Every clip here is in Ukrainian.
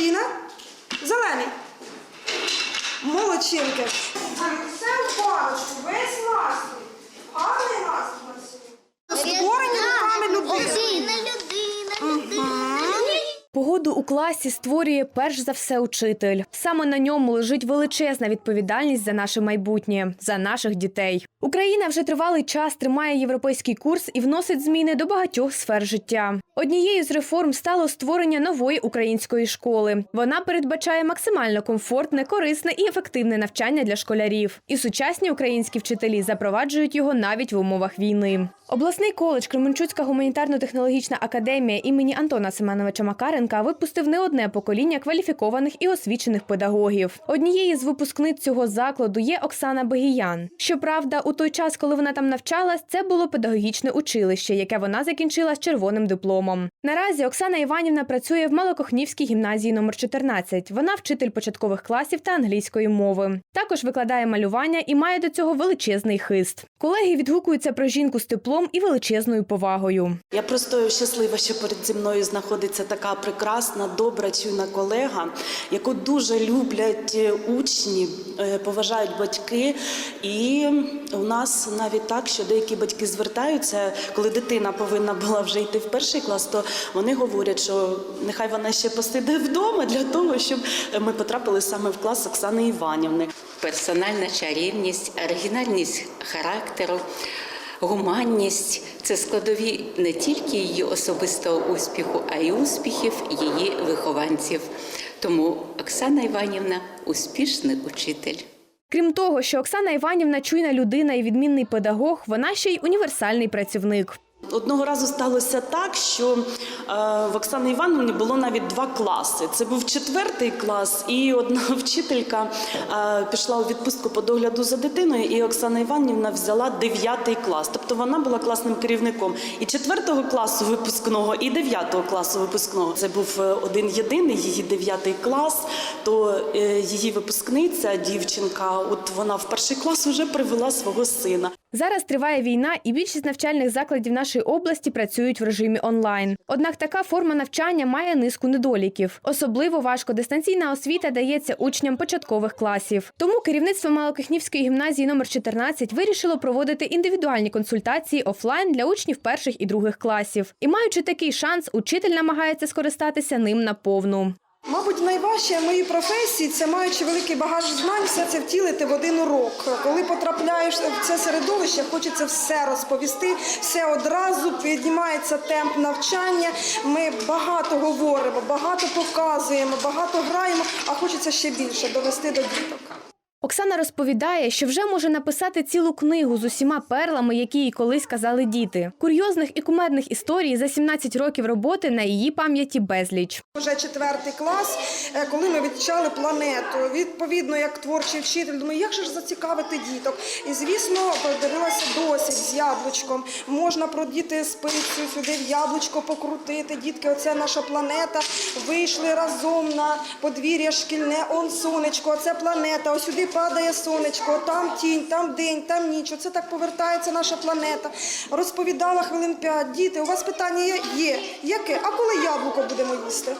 Ліна? Зелений. Молодчинки. Все в парочку, весь Погоду у класі створює перш за все учитель. Саме на ньому лежить величезна відповідальність за наше майбутнє, за наших дітей. Україна вже тривалий час тримає європейський курс і вносить зміни до багатьох сфер життя. Однією з реформ стало створення нової української школи. Вона передбачає максимально комфортне, корисне і ефективне навчання для школярів. І сучасні українські вчителі запроваджують його навіть в умовах війни. Обласний коледж Кременчуцька гуманітарно-технологічна академія імені Антона Семеновича Макаренка випустив не одне покоління кваліфікованих і освічених педагогів. Однією з випускниць цього закладу є Оксана Бегіян. Щоправда, у той час, коли вона там навчалась, це було педагогічне училище, яке вона закінчила з червоним дипломом. Наразі Оксана Іванівна працює в Малокохнівській гімназії номер 14. Вона вчитель початкових класів та англійської мови. Також викладає малювання і має до цього величезний хист. Колеги відгукуються про жінку з теплом і величезною повагою. Я просто щаслива, що перед зі мною знаходиться така прекрасна, добра, чуйна колега, яку дуже люблять е, учні, е, поважають батьки. І у нас навіть так, що деякі батьки звертаються, коли дитина повинна була вже йти в перший клас, то вони говорять, що нехай вона ще посиде вдома для того, щоб ми потрапили саме в клас Оксани Іванівни. персональна чарівність, оригінальність характеру, гуманність це складові не тільки її особистого успіху, а й успіхів її вихованців. Тому Оксана Іванівна успішний учитель. Крім того, що Оксана Іванівна чуйна людина і відмінний педагог, вона ще й універсальний працівник. Одного разу сталося так, що е, в Оксани Івановні було навіть два класи. Це був четвертий клас, і одна вчителька е, пішла у відпустку по догляду за дитиною, і Оксана Іванівна взяла дев'ятий клас. Тобто вона була класним керівником і четвертого класу випускного, і дев'ятого класу випускного. Це був е, один єдиний її дев'ятий клас. То її випускниця, дівчинка, от вона в перший клас вже привела свого сина. Зараз триває війна, і більшість навчальних закладів нашої області працюють в режимі онлайн. Однак така форма навчання має низку недоліків. Особливо важко дистанційна освіта дається учням початкових класів. Тому керівництво Малокихнівської гімназії номер 14 вирішило проводити індивідуальні консультації офлайн для учнів перших і других класів. І маючи такий шанс, учитель намагається скористатися ним наповну. Мабуть, найважче в моїй професії це маючи великий багаж знань, все це втілити в один урок. Коли потрапляєш в це середовище, хочеться все розповісти, все одразу піднімається темп навчання. Ми багато говоримо, багато показуємо, багато граємо, а хочеться ще більше довести до діток. Оксана розповідає, що вже може написати цілу книгу з усіма перлами, які їй колись казали діти. Курйозних і кумедних історій за 17 років роботи на її пам'яті безліч. Вже четвертий клас, е, коли ми вивчали планету. Відповідно, як творчий вчитель, думаю, як же ж зацікавити діток. І звісно, подивилася досить з яблучком. Можна продіти спицю сюди в яблучко покрутити. Дітки, оце наша планета. Вийшли разом на подвір'я шкільне. Он сонечко, оце планета. Ось сюди падає сонечко, там тінь, там день, там ніч. Оце так повертається наша планета. Розповідала хвилин п'ять. Діти, у вас питання є? Яке? А коли яблуко будемо їсти?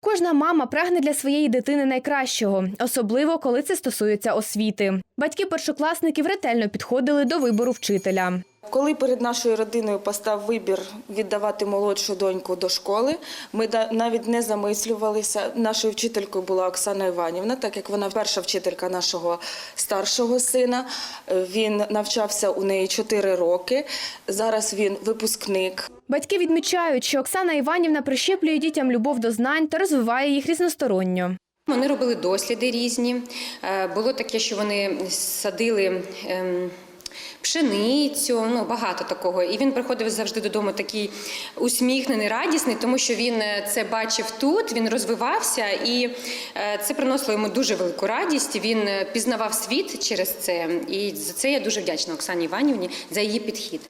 Кожна мама прагне для своєї дитини найкращого, особливо коли це стосується освіти. Батьки першокласників ретельно підходили до вибору вчителя. Коли перед нашою родиною постав вибір віддавати молодшу доньку до школи, ми да- навіть не замислювалися. Нашою вчителькою була Оксана Іванівна, так як вона перша вчителька нашого старшого сина. Він навчався у неї 4 роки. Зараз він випускник. Батьки відмічають, що Оксана Іванівна прищеплює дітям любов до знань та розвиває їх різносторонньо. Вони робили досліди різні. Е, Було таке, що вони садили. Пшеницю, ну багато такого. І він приходив завжди додому такий усміхнений, радісний, тому що він е, це бачив тут, він розвивався, і е, це приносило йому дуже велику радість. Він е, пізнавав світ через це. І за це я дуже вдячна Оксані Іванівні за її підхід.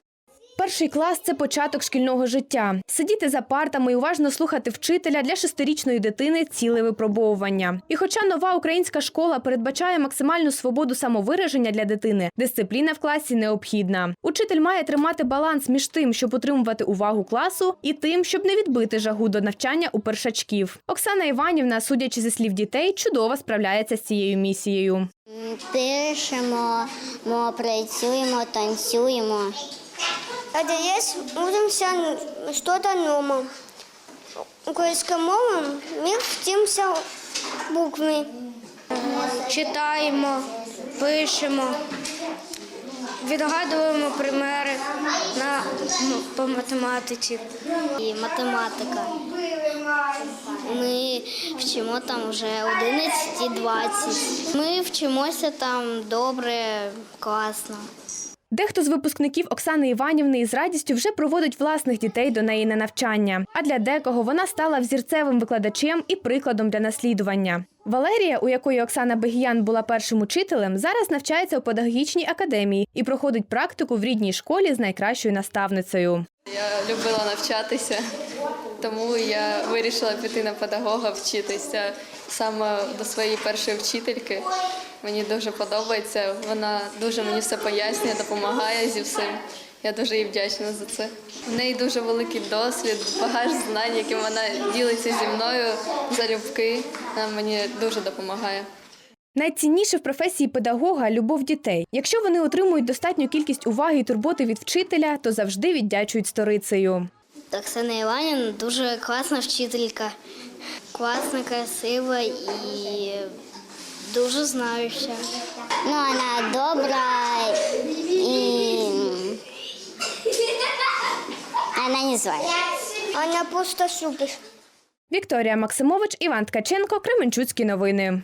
Перший клас це початок шкільного життя. Сидіти за партами і уважно слухати вчителя для шестирічної дитини ціле випробовування. І хоча нова українська школа передбачає максимальну свободу самовираження для дитини, дисципліна в класі необхідна. Учитель має тримати баланс між тим, щоб утримувати увагу класу, і тим, щоб не відбити жагу до навчання у першачків. Оксана Іванівна, судячи зі слів дітей, чудово справляється з цією місією. Пишемо, працюємо, танцюємо. Надеюсь, учимся что-то новое. Українська мова, ми вчимося букви. Читаємо, пишемо, відгадуємо примери на, по математиці. І математика. Ми вчимо там вже 11-20. Ми вчимося там добре, класно. Дехто з випускників Оксани Іванівни із радістю вже проводить власних дітей до неї на навчання. А для декого вона стала взірцевим викладачем і прикладом для наслідування. Валерія, у якої Оксана Бегіян була першим учителем, зараз навчається у педагогічній академії і проходить практику в рідній школі з найкращою наставницею. Я любила навчатися, тому я вирішила піти на педагога вчитися саме до своєї першої вчительки. Мені дуже подобається. Вона дуже мені все пояснює, допомагає зі всім. Я дуже їй вдячна за це. В неї дуже великий досвід, багаж знань, яким вона ділиться зі мною залюбки. Вона мені дуже допомагає. Найцінніше в професії педагога любов дітей. Якщо вони отримують достатню кількість уваги і турботи від вчителя, то завжди віддячують сторицею. Оксана Іванівна дуже класна вчителька, класна, красива і дуже знаюся. Ну, вона добра і вона не зла. Вона просто супер. Вікторія Максимович, Іван Ткаченко, Кременчуцькі новини.